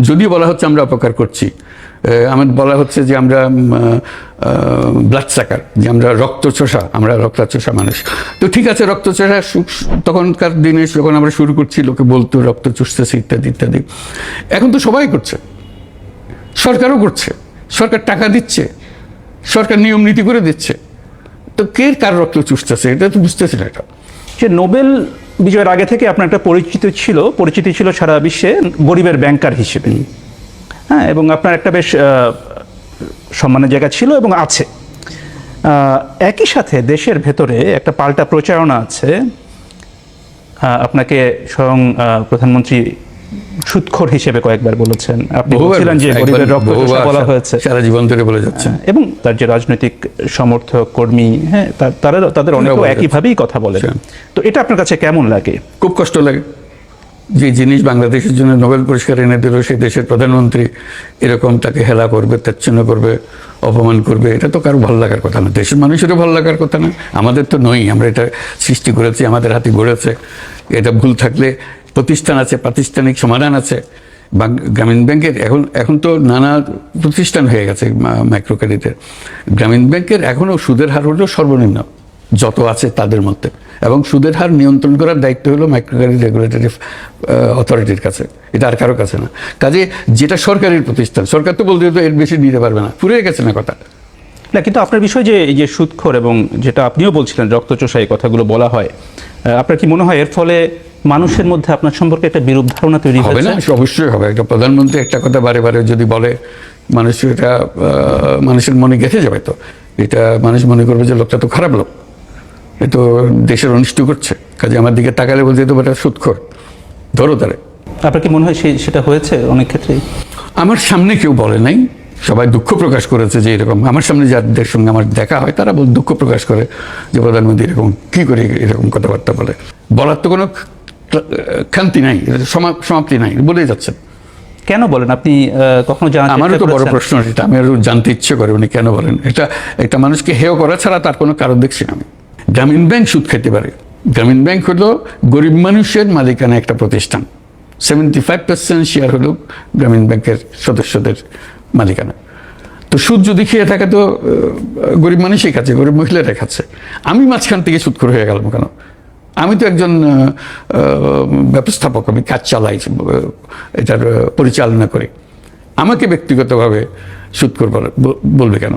যদিও বলা হচ্ছে আমরা অপকার করছি। আমার বলা হচ্ছে যে আমরা ব্লাড সাকার যে আমরা রক্ত চোষা আমরা রক্ত চোষা মানুষ। তো ঠিক আছে রক্ত চোষা সু- তখনকার দিনে যখন আমরা শুরু করছি, লোকে বলতো রক্ত চুষতেছে, ইত্যাদি ইত্যাদি। এখন তো সবাই করছে। সরকারও করছে। সরকার টাকা দিচ্ছে। সরকার নিয়ম নীতি করে দিচ্ছে। তো কে কার রক্ত চুষতেছে? এটা তো বুঝতেছি না এটা যে নোবেল বিজয়ের আগে থেকে আপনার একটা পরিচিত ছিল, পরিচিতি ছিল সারা বিশ্বে গরিবের ব্যাংকার হিসেবে। হ্যাঁ এবং আপনার একটা বেশ সম্মানের জায়গা ছিল এবং আছে। একই সাথে দেশের ভেতরে একটা পাল্টা প্রচারণা আছে। আপনাকে স্বয়ং প্রধানমন্ত্রী সুৎখর হিসেবে কয়েকবার বলেছেন। আপনি বলছিলেন যে গরিবের রক্ত বলা হয়েছে। সারা জীবন ধরে বলে যাচ্ছে। এবং তার যে রাজনৈতিক সমর্থক কর্মী হ্যাঁ তারা তাদের অনেকেও একইভাবেই কথা আচ্ছা। তো এটা আপনার কাছে কেমন লাগে? খুব কষ্ট লাগে। যে জিনিস বাংলাদেশের জন্য নোবেল পুরস্কার এনে দিল সেই দেশের প্রধানমন্ত্রী এরকম তাকে হেলা করবে তাচ্ছন্ন করবে অপমান করবে এটা তো কারও ভালো লাগার কথা না। দেশের মানুষেরও ভালো লাগার কথা না। আমাদের তো নই আমরা এটা সৃষ্টি করেছি আমাদের হাতে গড়েছে। এটা ভুল থাকলে প্রতিষ্ঠান আছে, প্রাতিষ্ঠানিক সমাধান আছে, বাং- গ্রামীণ ব্যাংকের এখন এখন তো নানা প্রতিষ্ঠান হয়ে গেছে মাইক্রো ক্রেডিটের গ্রামীণ ব্যাংকের এখনও সুদের হার হলো সর্বনিম্ন, যত আছে তাদের মধ্যে। এবং সুদের হার নিয়ন্ত্রণ করার দায়িত্ব হলো মাইক্রো ক্রেডিট রেগুলেটরি অথরিটির কাছে। এটা আর কারও কাছে না। কাজে যেটা সরকারের প্রতিষ্ঠান, সরকার তো বলতে এর বেশি নিতে পারবে না পুরে গেছে না কথা। না, কিন্তু আপনার বিষয় যে, এই যে সুদখোর এবং যেটা আপনিও বলছিলেন, রক্তচোষা, এই কথাগুলো বলা হয় আপনার কি মনে হয় এর ফলে মানুষের মধ্যে আপনার সম্পর্কে একটা বিরূপ ধারণা তৈরি হবে না? অবশ্যই হবে। একটা প্রধানমন্ত্রী একটা কথা বারে বারে যদি বলে মানুষ এটা মানুষের মনে গেঁথে যাবে তো। এটা মানুষ মনে করবে যে লোকটা তো খারাপ লোক। এ তো দেশের অনিষ্ট করছে। কাজে আমার দিকে তাকালে বলতে তো এটা সুৎখর। ধরো তারে আপনার কি মনে হয় সেই- সেটা হয়েছে অনেক ক্ষেত্রেই? আমার সামনে কেউ বলে নাই। সবাই দুঃখ প্রকাশ করেছে যে এরকম। আমার সামনে যাদের সঙ্গে আমার দেখা হয় তারা বল- দুঃখ প্রকাশ করে যে প্রধানমন্ত্রী এরকম কি করে এরকম কথাবার্তা বলে। বলার তো কোনো খান্তি নাই সমাপ্তি নাই বলেই যাচ্ছেন কেন বলেন? আপনি কখনো জানার আমারও তো বড় প্রশ্ন এটা আমি জানতে ইচ্ছে করে উনি কেন বলেন? এটা একটা মানুষকে হেয় করা ছাড়া তার কোনো কারণ দেখছি না আমি। গ্রামীণ ব্যাংক সুদ খেতে পারে। গ্রামীণ ব্যাংক হলো গরিব মানুষের মালিকানা একটা প্রতিষ্ঠান। সেভেন্টি ফাইভ পার্সেন্ট শেয়ার হলো গ্রামীণ ব্যাংকের সদস্যদের মালিকানা। তো সুদ যদি খেয়ে থাকে তো গরিব মানুষই খাচ্ছে গরিব মহিলারা খাচ্ছে। আমি মাঝখান থেকে সুদ করে হয়ে গেলাম কেন? আমি তো একজন ব্যবস্থাপক, আমি কাজ চালাই এটার পরিচালনা করি। আমাকে ব্যক্তিগতভাবে সুদখোর করবার বলবে কেন?